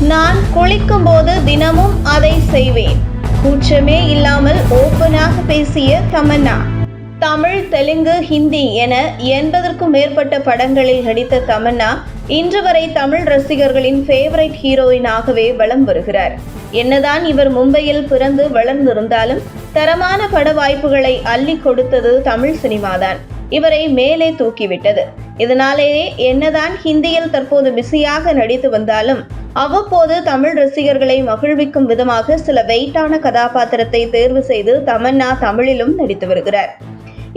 நான் குளிக்கும் போது தினமும் அதை செய்வேன். கூச்சமே இல்லாமல் ஓப்பனாக பேசிய தமன்னா. தமிழ் தெலுங்கு ஹிந்தி என எண்பதற்கும் மேற்பட்ட படங்களில் நடித்த தமன்னா இன்று வரை தமிழ் ரசிகர்களின் ஃபேவரைட் ஹீரோயினாகவே வலம் வருகிறார். என்னதான் இவர் மும்பையில் பிறந்து வளர்ந்திருந்தாலும் தரமான பட வாய்ப்புகளை அள்ளி கொடுத்தது தமிழ் சினிமாதான். இவரை மேலே தூக்கிவிட்டது. இதனாலேயே என்னதான் ஹிந்தியில் தற்போது பிஸியாக நடித்து வந்தாலும் அவ்வப்போது தமிழ் ரசிகர்களை மகிழ்விக்கும் விதமாக சில வெயிட்டான கதாபாத்திரத்தை தேர்வு செய்து தமன்னா தமிழிலும் நடித்து வருகிறார்.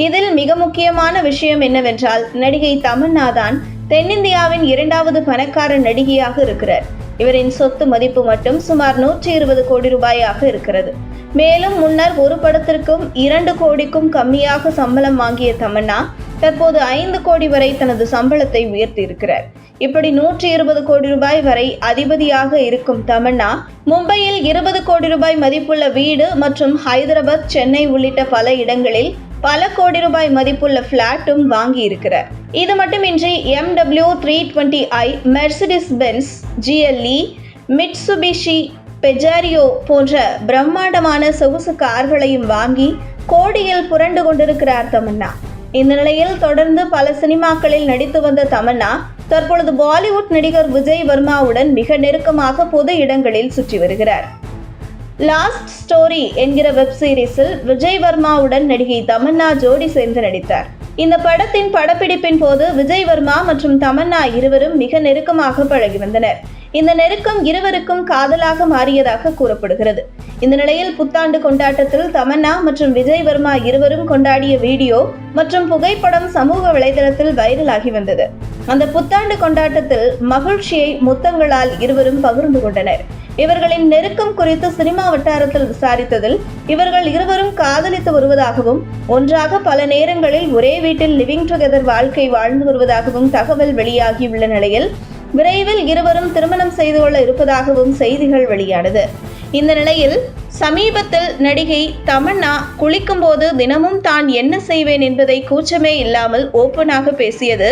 இதில் மிக முக்கியமான விஷயம் என்னவென்றால் நடிகை தமன்னா தான் தென்னிந்தியாவின் இரண்டாவது பணக்கார நடிகையாக இருக்கிறார். இவரின் சொத்து மதிப்பு மட்டும் சுமார் நூற்றி இருபது கோடி ரூபாயாக இருக்கிறது. மேலும் முன்னர் ஒரு படத்திற்கும் இரண்டு கோடிக்கும் கம்மியாக சம்பளம் வாங்கிய தமன்னா தற்போது ஐந்து கோடி வரை தனது சம்பளத்தை உயர்த்தி இருக்கிறார். இப்படி நூற்றி இருபது கோடி ரூபாய் வரை அதிபதியாக இருக்கும் தமன்னா மும்பையில் இருபது கோடி ரூபாய் மதிப்புள்ள வீடு மற்றும் ஹைதராபாத் சென்னை உள்ளிட்ட பல இடங்களில் பல கோடி ரூபாய் மதிப்புள்ள பிளாட்டும் வாங்கி இருக்கிறார் இது மட்டுமின்றி BMW three twenty I Mercedes Benz GLE Mitsubishi Pajero போன்ற பிரம்மாண்டமான சொகுசு கார்களையும் வாங்கி கோடியில் புரண்டு கொண்டிருக்கிறார் தமன்னா. இந்த நிலையில் தொடர்ந்து பல சினிமாக்களில் நடித்து வந்த தமன்னா தற்பொழுது பாலிவுட் நடிகர் விஜய் வர்மாவுடன் மிக நெருக்கமாக பொது இடங்களில் சுற்றி வருகிறார். லாஸ்ட் ஸ்டோரி என்கிற வெப் சீரிஸில் விஜய் வர்மாவுடன் நடிகை தமன்னா ஜோடி சேர்ந்து நடித்தார். இந்த படத்தின் படப்பிடிப்பின் போது விஜய் வர்மா மற்றும் தமன்னா இருவரும் மிக நெருக்கமாக பழகி வந்தனர். இந்த நெருக்கம் இருவருக்கும் காதலாக மாறியதாக கூறப்படுகிறது. இந்த நிலையில் புத்தாண்டு கொண்டாட்டத்தில் தமன்னா மற்றும் விஜய் வர்மா இருவரும் கொண்டாடிய வீடியோ மற்றும் புகைப்படம் சமூக வலைதளத்தில் வைரலாகி வந்தது. அந்த புத்தாண்டு கொண்டாட்டத்தில் மகிழ்ச்சியை முத்தங்களால் இருவரும் பகிர்ந்து கொண்டனர். இவர்களின் நெருக்கம் குறித்து சினிமா வட்டாரத்தில் விசாரித்ததில் இவர்கள் இருவரும் காதலித்து வருவதாகவும் ஒன்றாக பல நேரங்களில் ஒரே வீட்டில் லிவிங் டுகெதர் வாழ்க்கை வாழ்ந்து வருவதாகவும் தகவல் வெளியாகியுள்ள நிலையில் விரைவில் இருவரும் திருமணம் செய்து கொள்ள இருப்பதாகவும் செய்திகள் வெளியானது. இந்த நிலையில் சமீபத்தில் நடிகை தமன்னா குளிக்கும்போது தினமும் தான் என்ன செய்வேன் என்பதை கூச்சமே இல்லாமல் ஓப்பனாக பேசியது.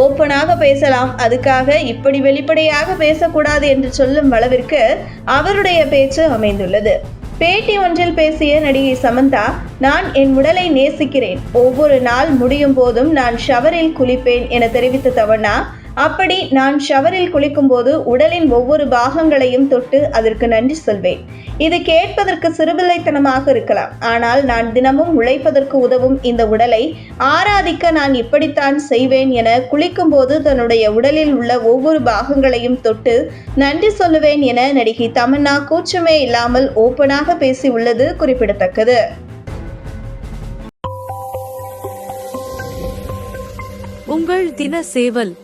ஓப்பனாக பேசலாம் அதுக்காக இப்படி வெளிப்படையாக பேசக்கூடாது என்று சொல்லும் அளவிற்கு அவருடைய பேச்சு அமைந்துள்ளது. பேட்டி ஒன்றில் பேசிய நடிகை சமந்தா நான் என் உடலை நேசிக்கிறேன். ஒவ்வொரு நாள் முடியும் போதும் நான் ஷவரில் குளிப்பேன் என தெரிவித்த தவண்ணா அப்படி நான் ஷவரில் குளிக்கும்போது உடலின் ஒவ்வொரு பாகங்களையும் தொட்டு அதற்கு நன்றி சொல்வேன். இது கேட்பதற்கு சிறுபிள்ளைத்தனமாக இருக்கலாம். ஆனால் நான் தினமும் உழைப்பதற்கு உதவும் இந்த உடலை ஆராதிக்க நான் இப்படித்தான் செய்வேன் என குளிக்கும்போது தன்னுடைய உடலில் உள்ள ஒவ்வொரு பாகங்களையும் தொட்டு நன்றி சொல்லுவேன் என நடிகை தமன்னா கூச்சமே இல்லாமல் ஓப்பனாக பேசியுள்ளது குறிப்பிடத்தக்கது. உங்கள் தின சேவல்